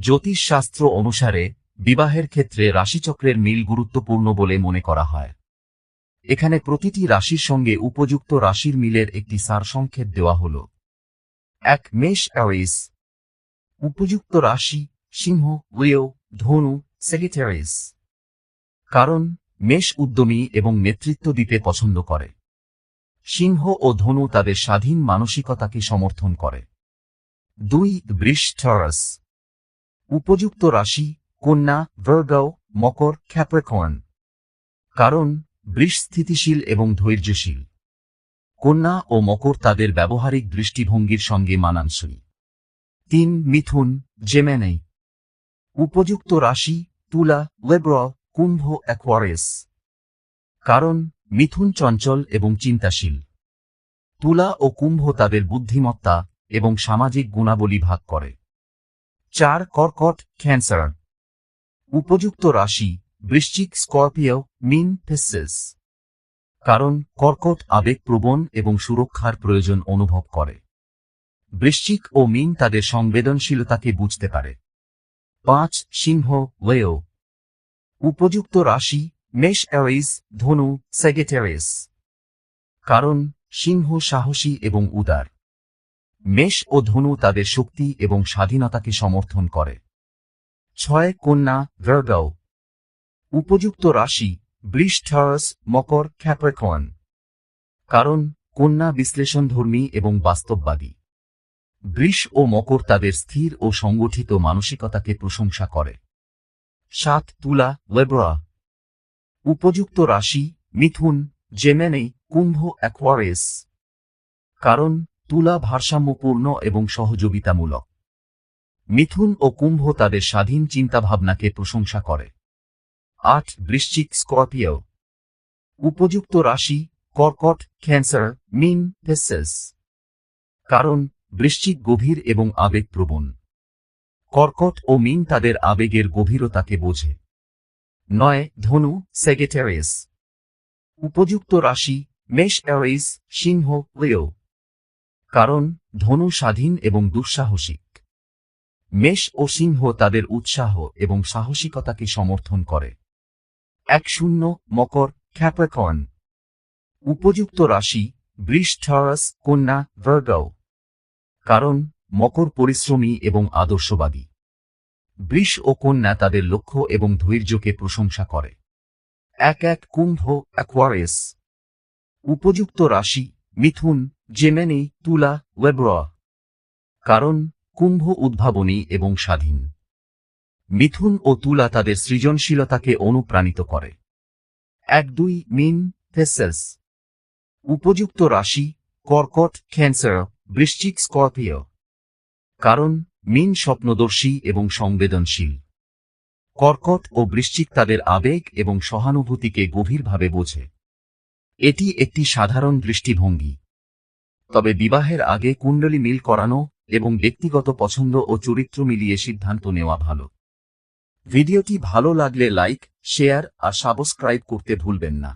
জ্যোতিষশাস্ত্র অনুসারে, বিবাহের ক্ষেত্রে রাশিচক্রের মিল গুরুত্বপূর্ণ বলে মনে করা হয়। এখানে প্রতিটি রাশির সঙ্গে উপযুক্ত রাশির মিলের একটি সারসংক্ষেপ দেওয়া হল। এক মেষ অ্যারিস। উপযুক্ত রাশি সিংহ লিও ধনু, সেগিটারিস। কারণ, মেষ উদ্যমী এবং নেতৃত্ব দিতে পছন্দ করে। সিংহ ও ধনু তাদের স্বাধীন মানসিকতাকে সমর্থন করে। দুই বৃষ টরাস উপযুক্ত রাশি, কন্যা ভার্গাও মকর ক্যাপ্রিকর্ন কারণ বৃষ স্থিতিশীল এবং ধৈর্যশীল। কন্যা ও মকর তাদের ব্যবহারিক দৃষ্টিভঙ্গির সঙ্গে মানানসই। তিন, মিথুন জেমেনেই উপযুক্ত রাশি, তুলা, লেব্র, কুম্ভ অ্যাকোয়ারেস কারণ, মিথুন চঞ্চল এবং চিন্তাশীল। তুলা ও কুম্ভ তাদের বুদ্ধিমত্তা এবং সামাজিক গুণাবলী ভাগ করে। চার কর্কট ক্যান্সার। উপযুক্ত রাশি, বৃশ্চিক স্করপিও, মিন পেসেস কারণ কর্কট আবেগপ্রবণ এবং সুরক্ষার প্রয়োজন অনুভব করে। বৃশ্চিক ও মিন তাদের সংবেদনশীলতাকে বুঝতে পারে। পাঁচ, সিংহ ওয়েও উপযুক্ত রাশি, মেষ অ্যারিস, ধনু সেগেটেরিস কারণ সিংহ সাহসী এবং উদার। মেষ ও ধনু তাদের শক্তি এবং স্বাধীনতাকে সমর্থন করে। ছয়, কন্যা ভার্গাও উপযুক্ত রাশি বৃষ ঠারস মকর ক্যাপ্রিকর্ন কারণ, কন্যা বিশ্লেষণধর্মী এবং বাস্তববাদী। বৃষ ও মকর তাদের স্থির ও সংগঠিত মানসিকতাকে প্রশংসা করে। সাত, তুলা, লেব্রা। উপযুক্ত রাশি, মিথুন, জেমেনে, কুম্ভ অ্যাকোয়ারেস কারণ তুলা ভারসাম্যপূর্ণ এবং সহযোগিতামূলক। মিথুন ও কুম্ভ তাদের স্বাধীন চিন্তাভাবনাকে প্রশংসা করে। আট, বৃশ্চিক স্করপিও। উপযুক্ত রাশি, কর্কট, ক্যান্সার, মিন পেসেস কারণ, বৃশ্চিক গভীর এবং আবেগপ্রবণ। কর্কট ও মিন তাদের আবেগের গভীরতাকে বোঝে। নয়, ধনু সেগেটারিয়াস উপযুক্ত রাশি, মেষ অ্যারিস সিংহ লিও কারণ ধনু স্বাধীন এবং দুঃসাহসিক। মেষ ও সিংহ তাদের উৎসাহ এবং সাহসিকতাকে সমর্থন করে। এক শূন্য মকর ক্যাপ্রিকর্ন। উপযুক্ত রাশি বৃষ কন্যা ভার্গাও কারণ মকর পরিশ্রমী এবং আদর্শবাদী। বৃষ ও কন্যা তাদের লক্ষ্য এবং ধৈর্যকে প্রশংসা করে। এক এক কুম্ভ, অ্যাকোয়ারিয়াস। উপযুক্ত রাশি মিথুন জেমেনি তুলা ওয়েব্রা কারণ, কুম্ভ উদ্ভাবনী এবং স্বাধীন। মিথুন ও তুলা তাদের সৃজনশীলতাকে অনুপ্রাণিত করে। এক দুই মিন ফেসেস উপযুক্ত রাশি, কর্কট ক্যান্সার বৃশ্চিক স্করপিও কারণ, মিন স্বপ্নদর্শী এবং সংবেদনশীল। কর্কট ও বৃশ্চিক তাদের আবেগ এবং সহানুভূতিকে গভীরভাবে বোঝে। এটি একটি সাধারণ দৃষ্টিভঙ্গি। তবে বিবাহের আগে কুণ্ডলী মিল করানো এবং ব্যক্তিগত পছন্দ ও চরিত্র মিলিয়ে সিদ্ধান্ত নেওয়া ভালো। ভিডিওটি ভালো লাগলে লাইক, শেয়ার আর সাবস্ক্রাইব করতে ভুলবেন না।